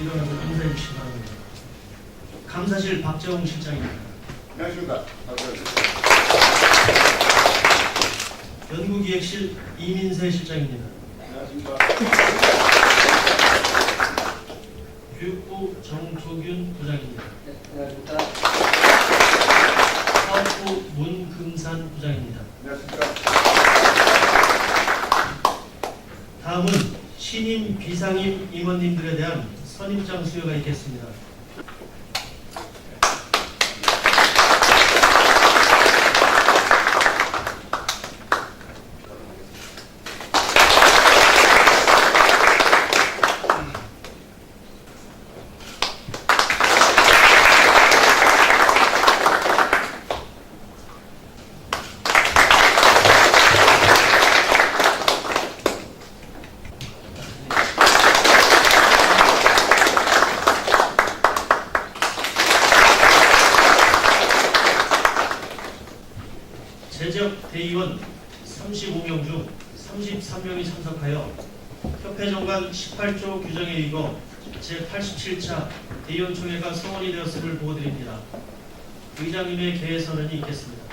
일어나서 인사해 주시기 바랍니다. 감사실 박재홍 실장입니다. 안녕하십니까. 연구기획실 이민세 실장입니다. 안녕하십니까. 교육부 정조균 부장입니다. 네, 안녕하십니까. 사업부 문금산 부장입니다. 안녕하십니까. 다음은 신임 비상임 임원님들에 대한 선임장 수여가 있겠습니다. 재적 대의원 35명 중 33명이 참석하여 협회 정관 18조 규정에 의거 제87차 대의원총회가 성원이 되었음을 보고드립니다. 의장님의 개회 선언이 있겠습니다.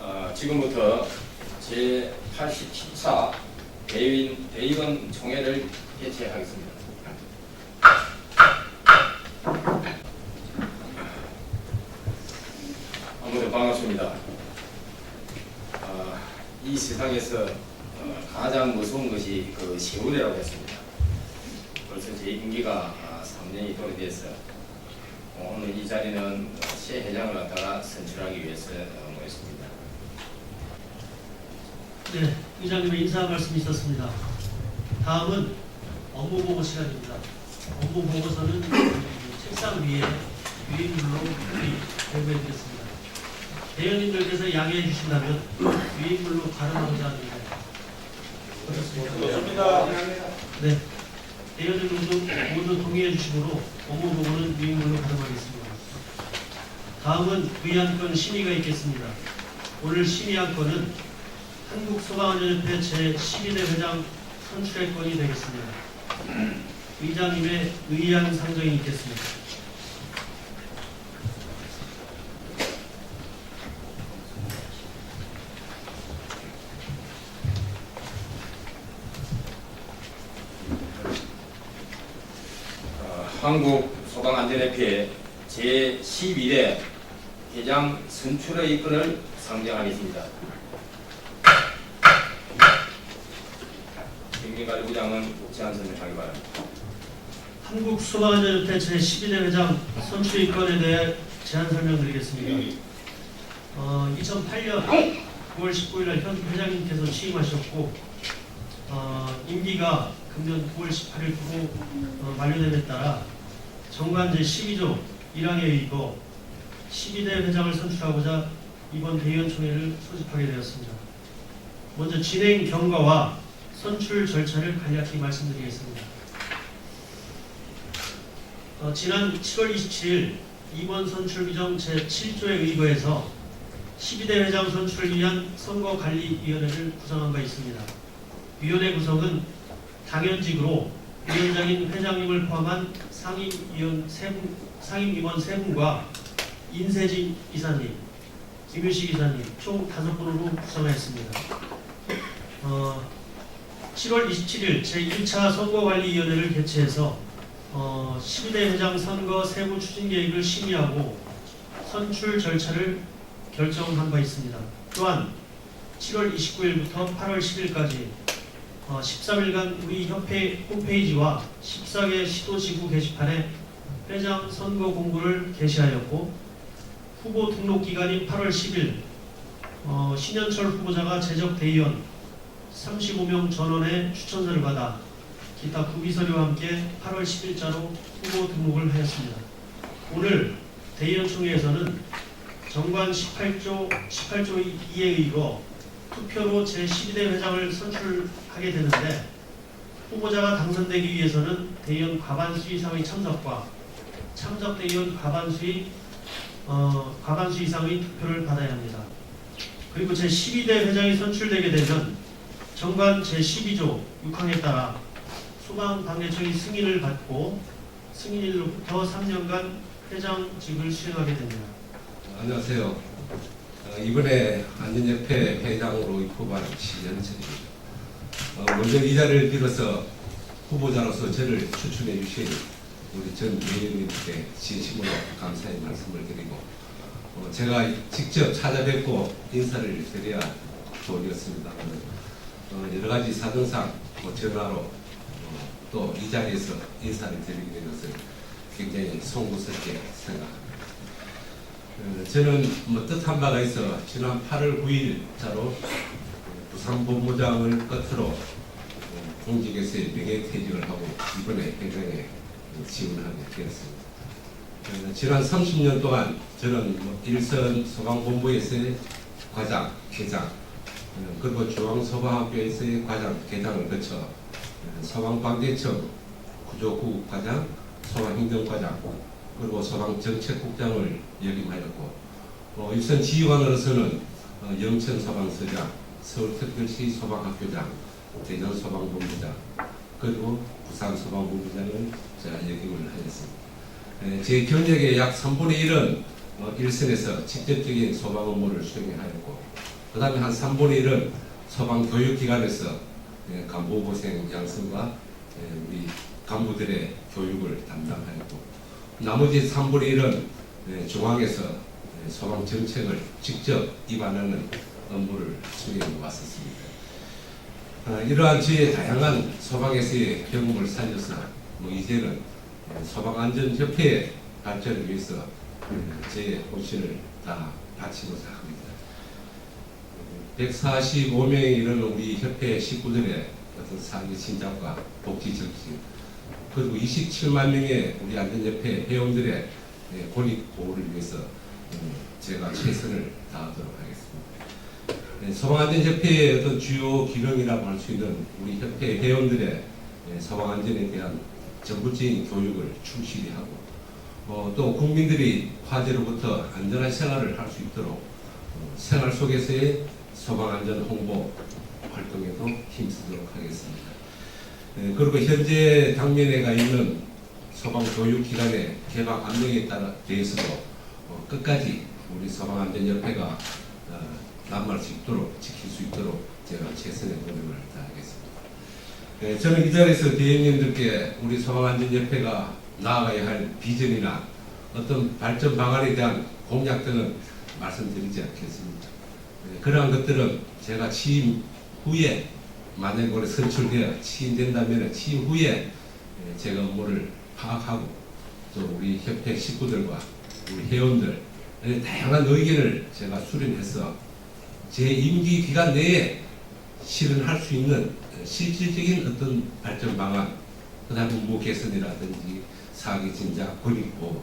어, 지금부터 제87차 대의원, 대의원 총회를 개최하겠습니다. 아무도 반갑습니다. 어, 이 세상에서 어, 가장 무서운 것이 그 세월이라고 했습니다. 벌써 제 임기가 아, 3년이 도래돼서 어, 오늘 이 자리는 어, 새 회장을 갖다가 선출하기 위해서 어, 모였습니다. 네, 의장님의 인사 말씀이 있었습니다. 다음은 업무 보고 시간입니다. 업무 보고서는 책상 위에 유인물로 공부해 드렸습니다. 대연님들께서 양해해 주신다면 가름하고자 하는데 어떻습니까? 좋습니다. 네. 대연님들도 모두 동의해 주시므로 업무 보고는 유인물로 가름하겠습니다. 다음은 의안권 심의가 있겠습니다. 오늘 심의한 건은 한국소방안전협회 제12대 회장 선출의 건이 되겠습니다. 의장님의 의안 상정이 있겠습니다. 어, 한국 소방안전협회 제12대 회장 선출의 건을 상정하겠습니다. 경기관리부장은 제안 설명하기 바랍니다. 한국 소방안전협회 제12대 회장 선출의 건에 대해 제안 설명드리겠습니다. 어, 2008년 9월 19일 날현 회장님께서 취임하셨고 어, 임기가 금년 9월 18일부로 어, 만료됨에 따라 정관 제12조 1항에 의거 12대 회장을 선출하고자 이번 대의원총회를 소집하게 되었습니다. 먼저 진행 경과와 선출 절차를 간략히 말씀드리겠습니다. 어, 지난 7월 27일 임원 선출 규정 제7조에 의거해서 12대 회장 선출을 위한 선거관리위원회를 구성한 바 있습니다. 위원회 구성은 당연직으로 위원장인 회장님을 포함한 상임위원 세 분, 상임위원 세 분과 인세진 이사님, 김유식 이사님 총 다섯 분으로 구성하였습니다. 어, 7월 27일 제1차 선거관리위원회를 개최해서 어, 12대 회장 선거 세부 추진 계획을 심의하고 선출 절차를 결정한 바 있습니다. 또한 7월 29일부터 8월 10일까지 어, 13일간 우리 협회 홈페이지와 14개 시도지구 게시판에 회장 선거 공고를 게시하였고 후보 등록 기간인 8월 10일 어, 신현철 후보자가 제적 대의원 35명 전원의 추천서를 받아 기타 구비서류와 함께 8월 10일자로 후보 등록을 하였습니다. 오늘 대의원총회에서는 정관 18조 18조 2에 의거 투표로 제12대 회장을 선출하게 되는데 후보자가 당선되기 위해서는 대의원 과반수 이상의 참석과 참석 대의원 과반수의 어, 과반수 이상의 투표를 받아야 합니다. 그리고 제12대 회장이 선출되게 되면 정관 제12조 6항에 따라 소방관계청이 승인을 받고 승인일로부터 3년간 회장직을 수행하게 됩니다. 안녕하세요. 어, 이번에 안전협회 회장으로 입후보한 신현철입니다. 어, 먼저 이 자리를 빌어서 후보자로서 저를 추천해 주신 우리 전 의원님께 진심으로 감사의 말씀을 드리고 어, 제가 직접 찾아뵙고 인사를 드려야 좋으겠습니다. 어, 여러 가지 사정상 뭐 전화로 어, 또이 자리에서 인사를 드리게 된 것을 굉장히 송구스럽게 생각합니다. 어, 저는 뭐 뜻한 바가 있어 지난 8월 9일 자로 부산 본부장을 끝으로 어, 공직에서의 명예 퇴직을 하고 이번에 회장에 지원하게 되었습니다. 어, 지난 30년 동안 저는 뭐 일선 소방본부에서의 과장, 계장, 어, 그리고 중앙소방학교에서의 과장, 계장을 거쳐 어, 소방관계청 구조국 과장, 소방행정과장, 그리고 소방정책국장을 역임하였고 어, 일선 지휘관으로서는 어, 영천 소방서장, 서울특별시 소방학교장, 대전 소방본부장, 그리고 부산 소방본부장을 제가 역임을 하였습니다. 에, 제 경력의 약 3분의 1은 어, 일선에서 직접적인 소방 업무를 수행하였고 그 다음에 한 3분의 1은 소방교육기관에서 예, 간부고생 양성과 예, 우리 간부들의 교육을 담당하였고 나머지 3분의 1은 예, 중앙에서 예, 소방 정책을 직접 입안하는 업무를 수행해 왔었습니다. 아, 이러한 저의 다양한 소방에서의 경험을 살려서 뭐 이제는 예, 소방안전협회의 발전을 위해서 예, 제 혼신을 다 바치고자 합니다. 145명에 이르는 우리 협회 식구들의 어떤 사기 진작과 복지 정신 그리고 27만 명의 우리 안전협회 회원들의 예, 권익 보호를 위해서 음, 제가 최선을 다하도록 하겠습니다. 예, 소방안전협회의 어떤 주요 기능이라고 할 수 있는 우리 협회 회원들의 예, 소방안전에 대한 전국적인 교육을 충실히 하고 어, 또 국민들이 화재로부터 안전한 생활을 할 수 있도록 어, 생활 속에서의 소방안전 홍보 활동에도 힘쓰도록 하겠습니다. 예, 그리고 현재 당면에 가 있는 소방 교육기관의 개방 안내에 따라 대해서도 어, 끝까지 우리 소방안전협회가 어, 남할 수 있도록 지킬 수 있도록 제가 최선의 노력을 다하겠습니다. 예, 저는 이 자리에서 대행님들께 우리 소방안전협회가 나아가야 할 비전이나 어떤 발전 방안에 대한 공약 등은 말씀드리지 않겠습니다. 예, 그러한 것들은 제가 취임 후에 만약 올해 선출되어 취임된다면 취임 후에 예, 제가 업무를 파악하고 또 우리 협회 식구들과 우리 회원들 의 다양한 의견을 제가 수렴해서 제 임기 기간 내에 실현할 수 있는 실질적인 어떤 발전 방안, 그 다음 업무 개선이라든지 사기 진작, 권익보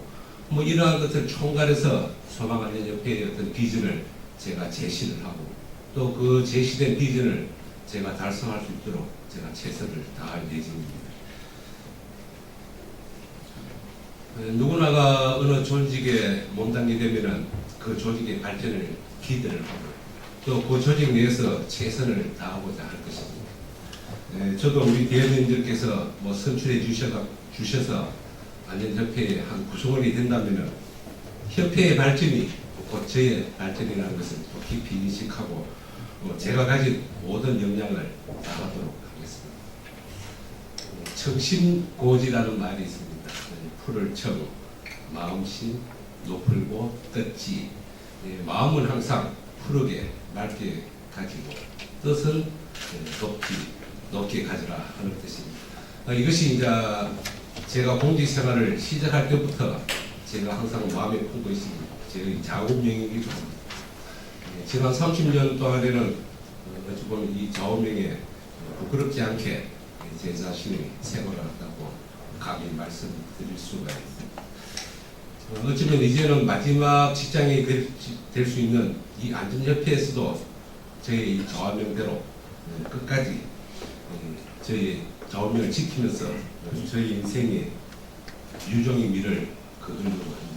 뭐 이러한 것을 총괄해서 소방안전협회의 어떤 비전을 제가 제시를 하고 또 그 제시된 비전을 제가 달성할 수 있도록 제가 최선을 다할 예정입니다. 에, 누구나가 어느 조직에 몸담게 되면은 그 조직의 발전을 기대를 하고 또 그 조직 내에서 최선을 다하고자 할 것입니다. 에, 저도 우리 대의원님들께서 뭐 선출해 주셔서, 주셔서 안전협회의 한 구성원이 된다면은 협회의 발전이 곧 저의 발전이라는 것을 또 깊이 인식하고 어, 제가 가진 모든 역량을 다하도록 하겠습니다. 어, 청심고지라는 말이 있습니다. 풀을 청, 마음심, 높을고 떴지. 예, 마음은 항상 푸르게 맑게 가지고 뜻은 예, 높이 높게 가지라 하는 뜻입니다. 어, 이것이 이제 제가 공직 생활을 시작할 때부터 제가 항상 마음에 품고 있습니다. 제 자우명이기도 합니다. 예, 지난 30년 동안에는 어, 어찌 보면 이 좌우명에 부끄럽지 않게 제 자신의 생활을 한다고 감히 말씀드릴 수가 있습니다. 어, 어쩌면 이제는 마지막 직장이 될 수 있는 이 안전협회에서도 이 좌우명대로 어, 끝까지 어, 저의 좌우명을 지키면서 저희 인생의 유종의 미를 그 의미로 합니다.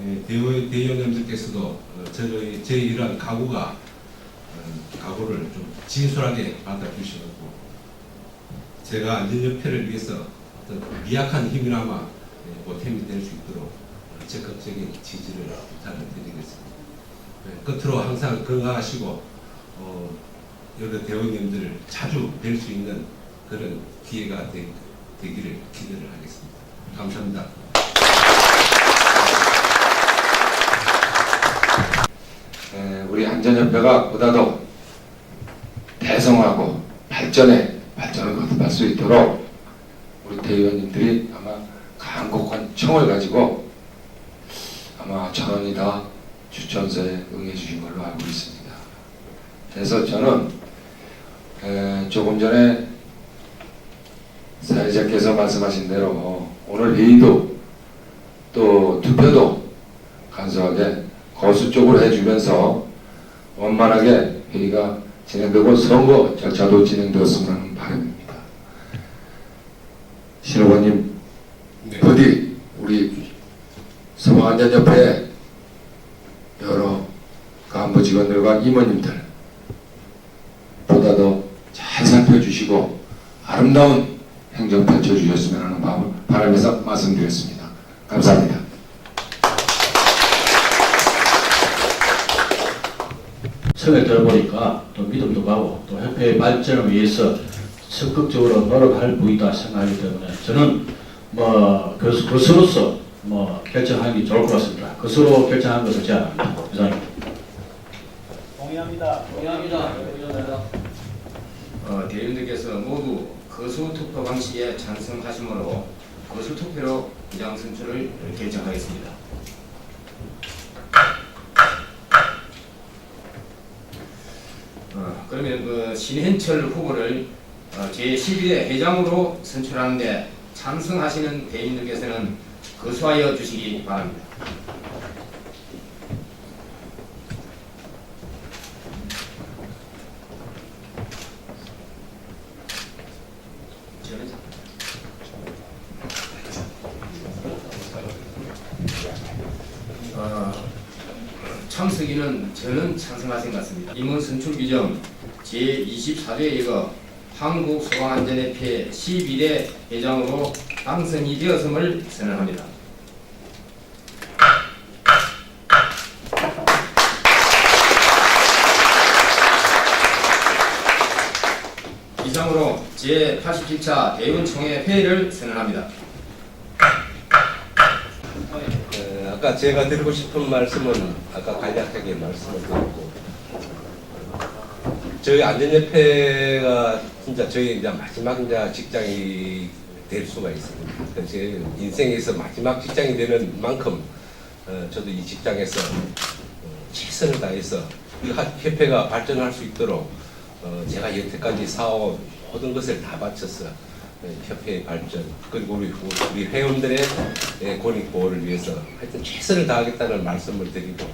예, 대의, 대의원님들께서도 어, 저희, 제 이러한 각오가 어, 각오를 좀 진솔하게 받아주시고 제가 안전협회를 위해서 어떤 미약한 힘이나마 예, 보탬이 될 수 있도록 어, 적극적인 지지를 부탁을 드리겠습니다. 예, 끝으로 항상 건강하시고 어, 여러 대원님들을 자주 뵐 수 있는 그런 기회가 되, 되기를 기대를 하겠습니다. 감사합니다. 우리 안전협회가 보다도 대성하고 발전에 발전을 거듭할 수 있도록 우리 대의원님들이 아마 강곡한 청을 가지고 아마 전원이 다 추천서에 응해 주신 걸로 알고 있습니다. 그래서 저는 에, 조금 전에 사회자께서 말씀하신 대로 오늘 회의도 또 투표도 간소하게 거수 쪽으로 해주면서 원만하게 회의가 진행되고 선거 절차도 진행되었으면 하는 바람입니다. 신호관님 네. 부디 우리 서방안전협회 여러 간부 직원들과 임원님들 보다 더 잘 살펴주시고 아름다운 행정 펼쳐주셨으면 하는 바라면서 말씀드렸습니다. 감사합니다. 성을 들어보니까 또 믿음도 가고 또 협회의 발전을 위해서 적극적으로 노력할 부이다 생각하기 때문에 저는 뭐 그- 그것으로서 뭐 결정하기 좋을 것 같습니다. 그것으로 결정한 것을 제안합니다. 이상입니다. 동의합니다. 동의합니다. 어, 대의원들께서 모두 거수 투표 방식에 찬성하심으로 거수 투표로 부장 선출을 결정하겠습니다. 어, 그러면 그 신현철 후보를 어, 제12대 회장으로 선출하는데 찬성하시는 대의원들께서는 거수하여 주시기 바랍니다. 저는 어, 참석인은 찬성하신 것 같습니다. 임원 선출 규정 제24조에 의거 한국소방안전협회 12대 회장으로 당선이 되었음을 선언합니다. 이상으로 제87차 대의원총회 회의를 선언합니다. 어, 아까 제가 드리고 싶은 말씀은 아까 간략하게 말씀을 드렸고 저희 안전협회가 진짜 저희 이제 마지막 이제 직장이 될 수가 있습니다. 제 인생에서 마지막 직장이 되는 만큼 어, 저도 이 직장에서 어, 최선을 다해서 이 하- 협회가 발전할 수 있도록 어, 제가 여태까지 사온 모든 것을 다 어, 협회의 발전 그리고 우리 우리 회원들의 예, 권익 보호를 위해서 하여튼 최선을 다하겠다는 말씀을 드리고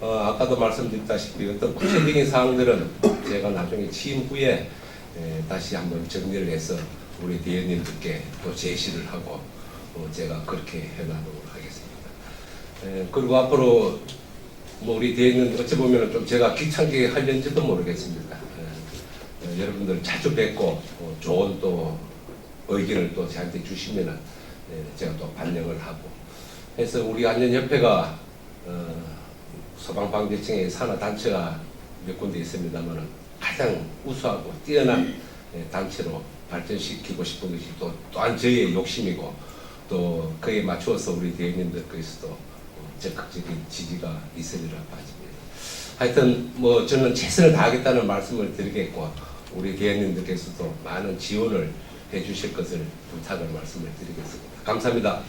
어, 아까도 말씀드렸다시피 어떤 구체적인 사항들은 제가 나중에 취임 후에 예, 다시 한번 정리를 해서 우리 대의원님들께 또 제시를 하고 어, 제가 그렇게 해나가도록 하겠습니다. 예, 그리고 앞으로 뭐 우리 대의원 어찌 보면 좀 제가 귀찮게 하려는지도 모르겠습니다. 예, 어, 여러분들 자주 뵙고 어, 좋은 또 의견을 또 저한테 주시면은 예, 제가 또 반영을 하고 해서 우리 안전협회가 어, 소방방재청의 산하 단체가 몇 군데 있습니다만은 가장 우수하고 뛰어난 예, 단체로 발전시키고 싶은 것이 또 또한 저희의 욕심이고 또 그에 맞추어서 우리 대의원님들께서도 어, 적극적인 지지가 있으리라 봐집니다. 하여튼 뭐 저는 최선을 다하겠다는 말씀을 드리겠고 우리 대의원님들께서도 많은 지원을 해주실 것을 부탁을 말씀을 드리겠습니다. 감사합니다.